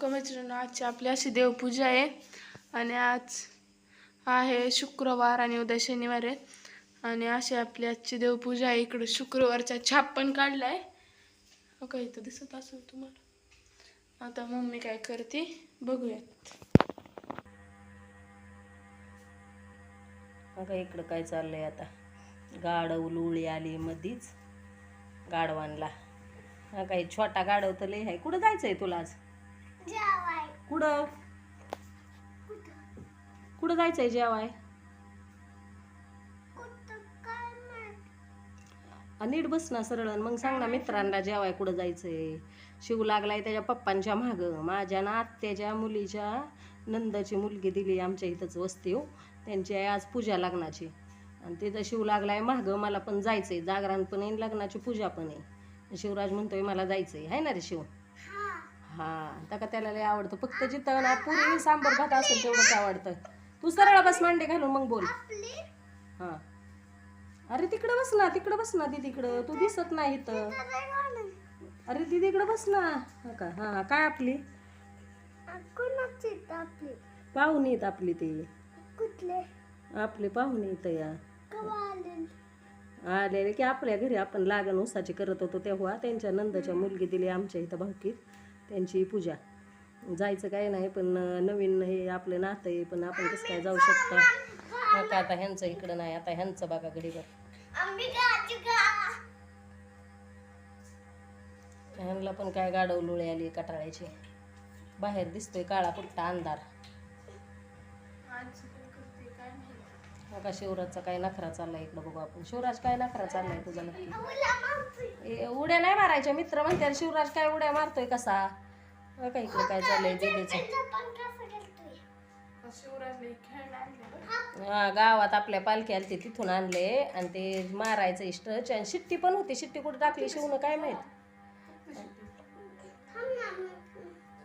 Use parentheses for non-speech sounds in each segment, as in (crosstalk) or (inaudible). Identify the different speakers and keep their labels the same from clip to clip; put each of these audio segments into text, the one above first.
Speaker 1: का मैत्रिणी आजची आपली अशी देवपूजा आहे. आणि आज आहे शुक्रवार आणि उद्या शनिवार आहे. आणि अशी आपली आजची देवपूजा आहे. इकडं शुक्रवारचा छाप पण काढलाय. आहे का इथं दिसत असेल तुम्हाला. आता मम्मी काय करते? बघूयात.
Speaker 2: बघा इकडं काय चाललंय आता. गाढव लुळी आली मधीच. गाढवांना हा काही छोटा गाढव तर लय आहे. कुठं जायचंय तुला आज? कुठं? कुठं? जायचंय जेवाय? नीट बस ना सरळ आणि मग सांग ना मित्रांना जेवाय कुठं जायचंय. शिव लागलाय त्याच्या पप्पांच्या माग. माझ्या ना आत्याच्या मुलीच्या नंदाची मुलगी दिली आमच्या इथंच वस्ती हो. त्यांची आहे आज पूजा लग्नाची. आणि तिथं शिव लागलाय माग. मला पण जायचंय. जागरण पण आहे लग्नाची पूजा पण आहे शिवराज म्हणतोय मला जायचंय. आहे ना रे शिव? हा त्या का त्याला लय आवडतं. फक्त जिथं ना पुरी सांबर भात असेल तेवढंच आवडतं. तू सरळ बस मांडे घालून मग बोल. हा. अरे तिकडं बस ना तिकडं बस ना दीदीकडं तू दिसत नाही इथं. अरे दीदीकडं बस ना. हा का? हा काय आपली? पाहुणी आहेत आपली ते. आपले पाहुणे येत या. आलेले की आपल्या घरी आपण लागण उसाची करत होतो तेव्हा. त्यांच्या नंदाच्या मुलगी दिली आमच्या इथं भावकीत त्यांची पूजा. जायचं काही नाही पण नवीन हे आपलं नातं आहे पण आपण कसं काय जाऊ शकतो? हो का आता ह्यांचं इकडं नाही आता ह्यांचं बघा घडीवर ह्यांना पण काय गाडव लुळे आली कटाळ्याची. बाहेर दिसतोय काळा पुट्टा अंधार. का शिवराजचा काय नखरा चाललाय इकडं बघू आपण. शिवराज काय नखरा चाललाय तुझा नक्की? ए, उड्या नाही मारायच्या. मित्र म्हणतात शिवराज काय उड्या मारतोय कसा? का इकडं काय चाललंय
Speaker 1: शिवराजला आणलं
Speaker 2: हा गावात आपल्या पालखी आली ते तिथून आणले आणि ते मारायचं इष्टच आणि शिट्टी पण होती. शिट्टी कुठे टाकली शिवणं काय माहीत?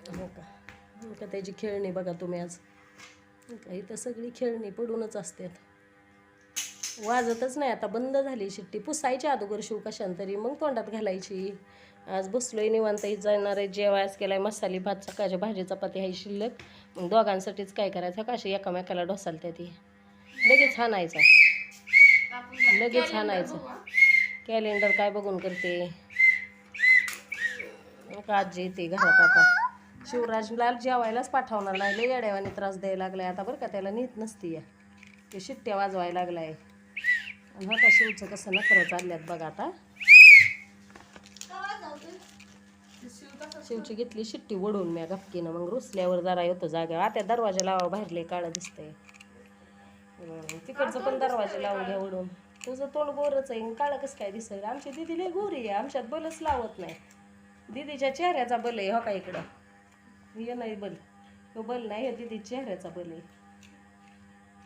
Speaker 2: हो का? हो का? त्याची खेळणी बघा तुम्ही आज. हो का? इथं सगळी खेळणी पडूनच असतात वाजतच नाही. आता बंद झाली शिट्टी. पुसायची अगोदर शिव कशांतरी मग तोंडात घालायची. आज बसलोय निवांत. जाणार आहे जेवायच केलाय मसाली भात सकाळच्या भाजी चपाती आहे शिल्लक. मग दोघांसाठीच काय करायचं? काशी एकामेकाला ढोसालत्या ती. लगेच हाणायचा लगेच हाणायचं कॅलेंडर काय बघून करते? का आजी येते घरात आता? शिवराजला जेवायलाच पाठवणार नाही. लय येड्यावाने त्रास द्यायला लागलाय. आता बरं का त्याला नीट नसती या ते शिट्ट्या वाजवायला लागलाय. आणि हा का शिवचं कसं नखरं चालल्यात बघा आता. शिवची घेतली शिट्टी वडून म्या गपकीनं मग रुसल्यावर जरा येतो जाग्यावर आता दरवाजा लावा बाहेरले काळं दिसतंय. तिकडचं पण दरवाजा लावून घ्या वडून तुझं तोंड गोरच आहे काळं कसं काय दिसेल? आमची दिदी लय गोरी आहे आमच्यात बलच लावत नाही. दिदीच्या चेहऱ्याचा बल आहे हो का इकडं? हे नाही बल. तो बल नाही हे दिदी चेहऱ्याचा बल आहे.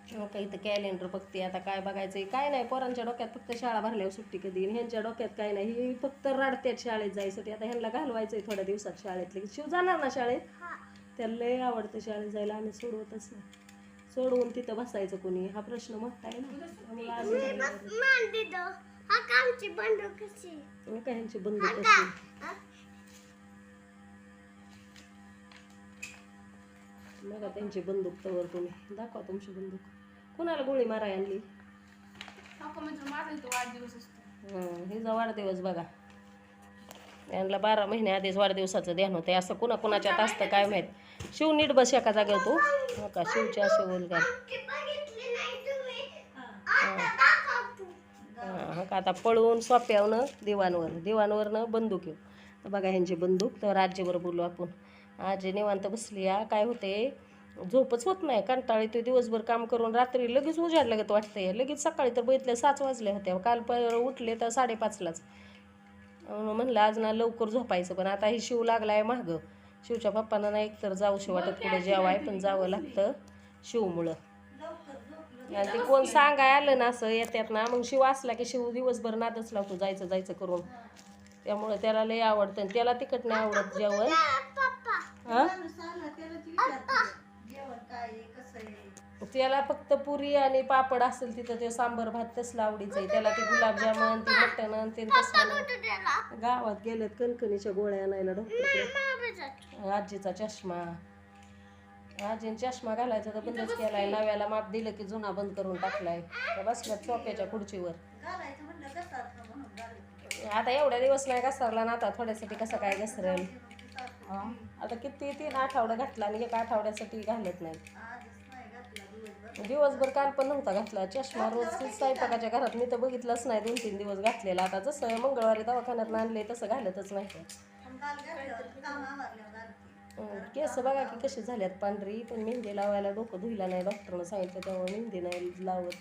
Speaker 2: हो का इथं कॅलेंडर बघते आता काय बघायचंय काय नाही. पोरांच्या डोक्यात फक्त शाळा भरल्यावर सुट्टी कधी? ह्यांच्या डोक्यात काय नाही? ही फक्त रडत्यात शाळेत जायसाठी. आता ह्यांना घालवायचंय थोड्या दिवसात शाळेतले शिव जाणार ना शाळेत? त्याला लय आवडतं शाळेत जायला. आम्ही सोडवतच नाही सोडवून तिथं बसायचं कोणी. हा प्रश्न मोठा आहे ना. काय ह्यांची बंदूक कशी? बघा त्यांची बंदूक तवर तुम्ही. दाखवा तुमची बंदूक. कोणाला गोळी माराय आणली?
Speaker 1: म्हणजे माझा इथं वाढदिवस असतो.
Speaker 2: हं, हिचा वाढदिवस बघा. यांना बारा महिने आधीच वाढदिवसाचं ध्यान होतं असं कुणा कुणाच्यात असतं काय माहीत? शिव नीट बस एका जागेवर तू. हो का? शिवची असे उलगार हा. का? आता पळवून सोप्यावनं दिवाणवर दिवाणवरनं बंदूक येऊ. तर बघा ह्यांची बंदूक. तर आजीवर बोलू आपण. आजी निवांत बसली या काय होते झोपच होत नाही कंटाळी ते दिवसभर काम करून रात्री लगेच उजाड लागत वाटतंय. लगेच सकाळी तर बघितले सात वाजले होते. काल प उठले तर साडेपाचलाच. म्हणलं आज ना लवकर झोपायचं पण आता ही शिव लागलाय मागं. शिवच्या पप्पांना नाही एकतर जाऊशी वाटत पुढे जेवाय पण जावं लागतं शिवमुळं. आणि ते कोण सांगाय आलं ना असं येत्यात ना मग शिव असला की शिव दिवसभर नादच लावतो जायचं जायचं करून. त्यामुळं त्याला लय आवडतं त्याला तिकट नाही आवडत जेवण. हा? त्याला फक्त पुरी आणि पापड असेल तिथं ते सांबर भात तसलं आवडीचं आहे. त्याला ते गुलाबजामुन ते मटण ते तसलं. गावात गेलेत कणकणीच्या गोळ्या आणायला डॉक्टरकडे आजीचा चष्मा. आजीने चष्मा घालायचा तर बंदच केलाय. नव्याला माप दिलं की जुना बंद करून टाकलाय. त्या बसल्या सोप्याच्या खुर्चीवर. आता एवढ्या दिवस नाही घसरला ना आता थोड्यासाठी कसं काय घसरेल? आता किती तीन आठवडा घातला आणि एका आठवड्यासाठी घालत नाही. दिवसभर काल पण नव्हता घातला. चष्मा रोज स्वयंपाकाच्या घरात मी तर बघितलंच नाही. दोन तीन दिवस घातलेला. आता जसं मंगळवारी दवाखान्यात आणले तसं घालतच नाही. केस बघा की कशी झाल्यात पांढरी. पण मेहंदी लावायला डोकं धुईला नाही. डॉक्टरनं सांगितलं त्यामुळे मेहंदी नाही लावत.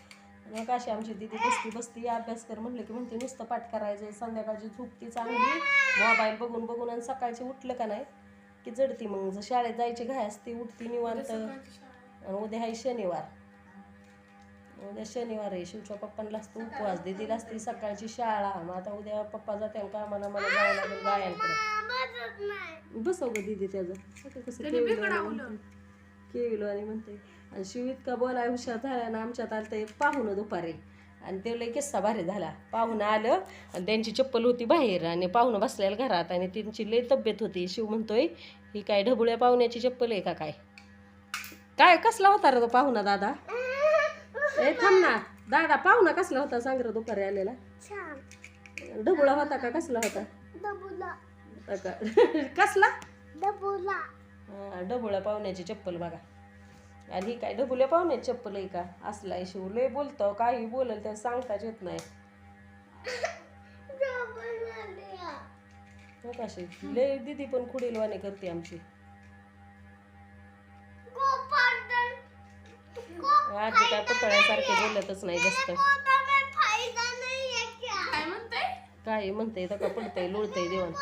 Speaker 2: मग अशी आमची दिदी बसती बसती. अभ्यास कर म्हणलं की म्हणते नुसतं पाठ करायचं संध्याकाळची झोपती चांगली. मोबाईल बघून बघून आणि सकाळची उठलं का नाही? की जडती मग. जर शाळेत जायची घाय असते उठती निवांत. आणि उद्या आहे शनिवार. उद्या शनिवार आहे. शिवच्या पप्पांना असतो उपवास. दिदीला असते सकाळची शाळा. मग आता उद्या पप्पा जाते कामाला मला जायला लागेल गायांकडे बसव ग दिदी त्याचं. कसं केविलो आणि म्हणते. आणि शिव इतका बोलाय हुशार झाला ना आमच्यात आलं ते पाहुणं दुपारी. आणि ते लई किस्सा भारी झाला. पाहुणं आलं आणि त्यांची चप्पल होती बाहेर आणि पाहुणं बसलेलं घरात आणि त्यांची लई तब्येत होती. शिव म्हणतोय ही काय ढबुळ्या पाहुण्याची चप्पल आहे का काय? काय कसला होता रे तो पाहुणा दादा? ए थांब ना. दादा पाहुणा कसला होता सांग रे दुपारी आलेला? ढबुळा होता का कसला होता? होता का? (laughs) कसला? हा, डबुळ्या पाहुण्याची चप्पल बघा. आणि ही काय डबुल्या पाहुण्याची चप्पल आहे का? असलाय शिव लय बोलतो काही बोलल त्या सांगताच येत नाही. हो कशी लय दिदी पण खुडीलवाने करते आमची. पुतळ्यासारखे बोलतच नाही जास्त.
Speaker 1: काय म्हणताय?
Speaker 2: म्हणते तर का पडतंय लोळतंय देवण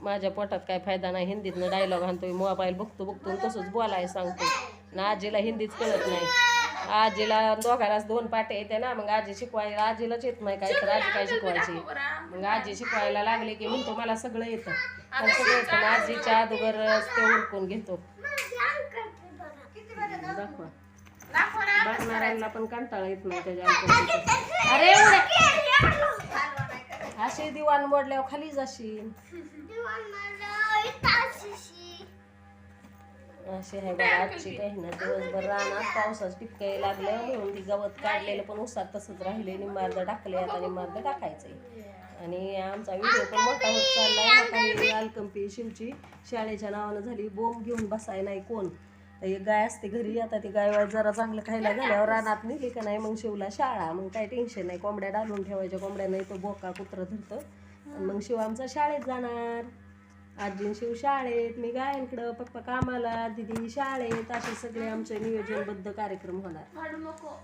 Speaker 2: माझ्या पोटात काय फायदा नाही हिंदीतनं डायलॉग आणतोय मोबाईल बघतो बघतो तसंच बोलाय सांगतो ना आजीला हिंदीच कळत नाही. आजीला दोघांनाच दोन पाटे येते ना मग आजी शिकवायला आजीलाच येत नाही काय तर आजी काय शिकवायची? मग आजी शिकवायला लागले की म्हणतो मला सगळं येतं. सगळं येतं. आजीच्या अगोदरच ते उरकून घेतो. दाखवा. बघणाऱ्यांना पण कंटाळा येत नाही त्याच्या. अरे एवढ्या अशी दिवाण मोडल्यावर खाली जाशील. असे आहे बघा आजची काही ना दिवसभर रानात पावसाचं टिपकाय लागलं. म्हणून ती गवत काढलेलं पण उसात तसंच राहिले निम्मार्ध टाकले आता निम्मार्ध टाकायचंय. आणि आमचा व्हिडिओ पण मोठा होत चाललाय. आता ही लालकंपी शिवची शाळेच्या नावानं झाली. बोंब घेऊन बसाय नाही कोण. तर एक गाय असते घरी आता ती गाय जरा चांगलं खायला झाल्यावर रानात नेली का नाही मग शिवला शाळा मग काही टेन्शन नाही. कोंबड्या डालून ठेवायच्या कोंबड्या नाही तो बोका कुत्र धरतं. मग शिव आमचा शाळेत जाणार. आजीन शिव शाळेत मी गायांकडं पप्पा कामाला दिदी शाळेत. असे सगळे आमचे नियोजनबद्ध कार्यक्रम होणार.
Speaker 1: नको.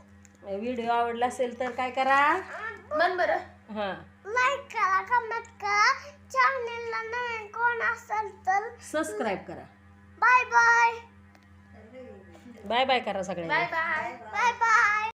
Speaker 2: व्हिडिओ आवडला असेल तर काय करा?
Speaker 1: मन बरं.
Speaker 2: हां.
Speaker 3: लाईक करा कमेंट करा. चॅनलला नवीन कोण असेल तर
Speaker 2: सबस्क्राईब करा.
Speaker 3: बाय बाय
Speaker 2: बाय बाय करा सगळ्यांना.
Speaker 3: Bye bye.